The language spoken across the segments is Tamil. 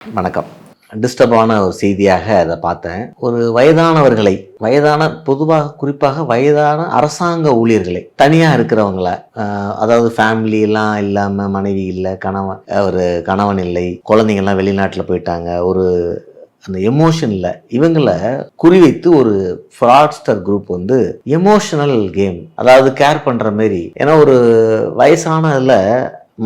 வணக்கம். டிஸ்டர்பான ஒரு செய்தியாக அதை பார்த்தேன். ஒரு வயதானவர்களை வயதான பொதுவாக குறிப்பாக வயதான அரசாங்க ஊழியர்களை தனியாக இருக்கிறவங்கள அதாவது ஃபேமிலி எல்லாம் இல்லாமல் மனைவி இல்லை கணவன் ஒரு கணவன் இல்லை குழந்தைங்கள்லாம் வெளிநாட்டில் போயிட்டாங்க ஒரு அந்த எமோஷனில் இவங்களை குறிவைத்து ஒரு ஃப்ராட்ஸ்டர் குரூப் வந்து எமோஷனல் கேம் அதாவது கேர் பண்ணுற மாதிரி ஏன்னா ஒரு வயசானதில்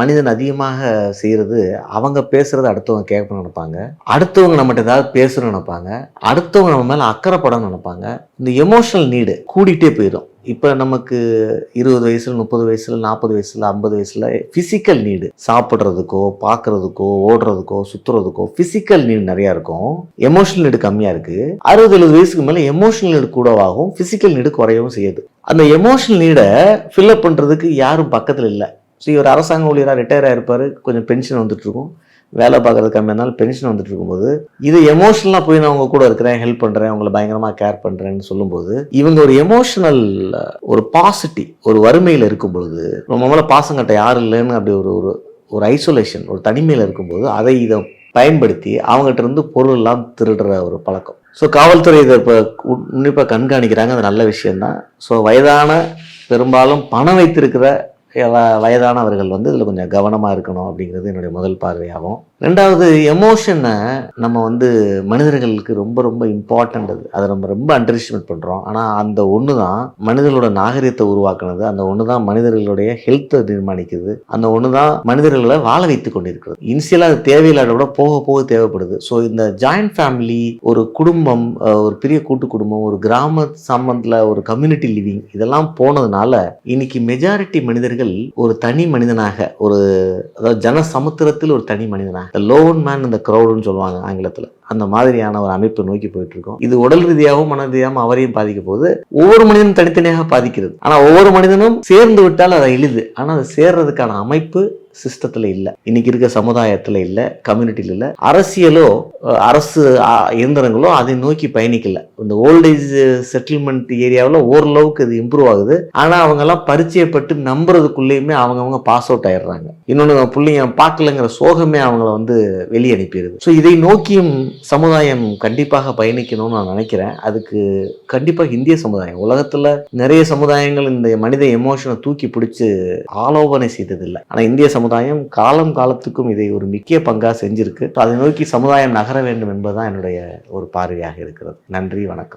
மனிதன் அதிகமாக செய்கிறது அவங்க பேசுறது அடுத்தவங்க கேட்கணும்னு நினைப்பாங்க. அடுத்தவங்க நம்மகிட்ட ஏதாவது பேசணும்னு நினைப்பாங்க. அடுத்தவங்க நம்ம மேலே அக்கறைப்படணும்னு நினைப்பாங்க. இந்த எமோஷனல் நீடு கூடிட்டே போயிடும். இப்போ நமக்கு இருபது வயசுல முப்பது வயசுல நாற்பது வயசுல ஐம்பது வயசுல ஃபிசிக்கல் நீடு சாப்பிட்றதுக்கோ பார்க்கறதுக்கோ ஓடுறதுக்கோ சுற்றுறதுக்கோ ஃபிசிக்கல் நீடு நிறையா இருக்கும். எமோஷனல் நீடு கம்மியாக இருக்குது அறுபது எழுபது வயசுக்கு மேலே எமோஷனல் நீடு கூடவாகும் ஃபிசிக்கல் நீடு குறையவும் செய்யுது. அந்த எமோஷனல் நீடை ஃபில்அப் பண்ணுறதுக்கு யாரும் பக்கத்தில் இல்லை. ஸோ இவர் அரசாங்க ஊழியராக ரிட்டையர் ஆகிருப்பார் கொஞ்சம் பென்ஷன் வந்துட்டுருக்கும். வேலை பார்க்கறது கம்மியாக இருந்தாலும் பென்ஷன் வந்துட்டு இருக்கும்போது இது எமோஷனலாக போய் நான் அவங்க கூட இருக்கிறேன் ஹெல்ப் பண்ணுறேன் உங்களை பயங்கரமாக கேர் பண்ணுறேன்னு சொல்லும்போது இவங்க ஒரு எமோஷனல் ஒரு பாசிட்டிவ் ஒரு வறுமையில் இருக்கும் பொழுது நம்ம மேலே பாசங்கட்ட யாரும் இல்லைன்னு அப்படி ஒரு ஒரு ஒரு ஐசோலேஷன் ஒரு தனிமையில் இருக்கும்போது அதை இதை பயன்படுத்தி அவங்ககிட்ட இருந்து பொருள்லாம் திருடுற ஒரு பழக்கம். ஸோ காவல்துறை இதை இப்போ உன்னிப்பாக கண்காணிக்கிறாங்க. அது நல்ல விஷயம்தான். ஸோ வயதான பெரும்பாலும் பணம் வைத்திருக்கிற வயதானவர்கள் வந்து இதில் கொஞ்சம் கவனமாக இருக்கணும் அப்படிங்கிறது என்னுடைய முதல் பார்வையாகும். ரெண்டாவது எமோஷனை நம்ம வந்து மனிதர்களுக்கு ரொம்ப ரொம்ப இம்பார்ட்டண்ட் அது. அதை நம்ம ரொம்ப அண்டர்ஸ்டிமேட் பண்ணுறோம் ஆனால் அந்த ஒன்று தான் மனிதர்களோட நாகரிகத்தை உருவாக்குனது. அந்த ஒன்று தான் மனிதர்களுடைய ஹெல்த்தை நிர்மாணிக்குது. அந்த ஒன்று தான் மனிதர்களை வாழ வைத்து கொண்டிருக்கிறது. இனிஷியலாக அது தேவையில்லாத விட போக போக தேவைப்படுது. ஸோ இந்த ஜாயிண்ட் ஃபேமிலி ஒரு குடும்பம் ஒரு பெரிய கூட்டு குடும்பம் ஒரு கிராம சம்பந்தில் ஒரு கம்யூனிட்டி லிவிங் இதெல்லாம் போனதுனால இன்னைக்கு மெஜாரிட்டி மனிதர்கள் ஒரு தனி மனிதனாக ஒரு அதாவது ஜன சமுத்திரத்தில் ஒரு தனி மனிதனாக லோன் மேன் அந்த க்ரௌடுன்னு சொல்லுவாங்க ஆங்கிலத்தில். அந்த மாதிரியான ஒரு அமைப்பு நோக்கி போயிட்டு இருக்கோம் இது உடல் ரீதியாகவும் மன ரீதியாகவும் அவரையும் பாதிக்க போது ஒவ்வொரு மனிதனும் தனித்தனியாக பாதிக்கிறது. ஆனால் ஒவ்வொரு மனிதனும் சேர்ந்து விட்டால் அது எளிது. ஆனால் அது சேர்றதுக்கான அமைப்பு சிஸ்டத்தில் இல்லை. இன்னைக்கு இருக்க சமுதாயத்தில் இல்லை கம்யூனிட்டியில் இல்லை. அரசியலோ அரசு இயந்திரங்களோ அதை நோக்கி பயணிக்கல. இந்த ஓல்டேஜ் செட்டில்மெண்ட் ஏரியாவில் ஓரளவுக்கு இது இம்ப்ரூவ் ஆகுது. ஆனால் அவங்கெல்லாம் பரிச்சயப்பட்டு நம்புறதுக்குள்ளேயுமே அவங்கவுங்க பாஸ் அவுட் ஆயிடுறாங்க. இன்னொன்று பிள்ளைங்க பார்க்கலங்கிற சோகமே அவங்கள வந்து வெளியே அனுப்பிடுது ஸோ இதை நோக்கியும் சமுதாயம் கண்டிப்பாக பயணிக்கணும்னு நான் நினைக்கிறேன். அதுக்கு கண்டிப்பாக இந்திய சமுதாயம் உலகத்தில் நிறைய சமுதாயங்கள் இந்த மனித எமோஷனை தூக்கி பிடிச்சி ஆலோசனை செய்ததில்லை. ஆனால் இந்திய சமுதாயம் காலம் காலத்துக்கும் இதை ஒரு முக்கிய பங்காக செஞ்சிருக்கு. அதை நோக்கி சமுதாயம் நகர வேண்டும் என்பதுதான் என்னுடைய ஒரு பார்வையாக இருக்கிறது. நன்றி வணக்கம்.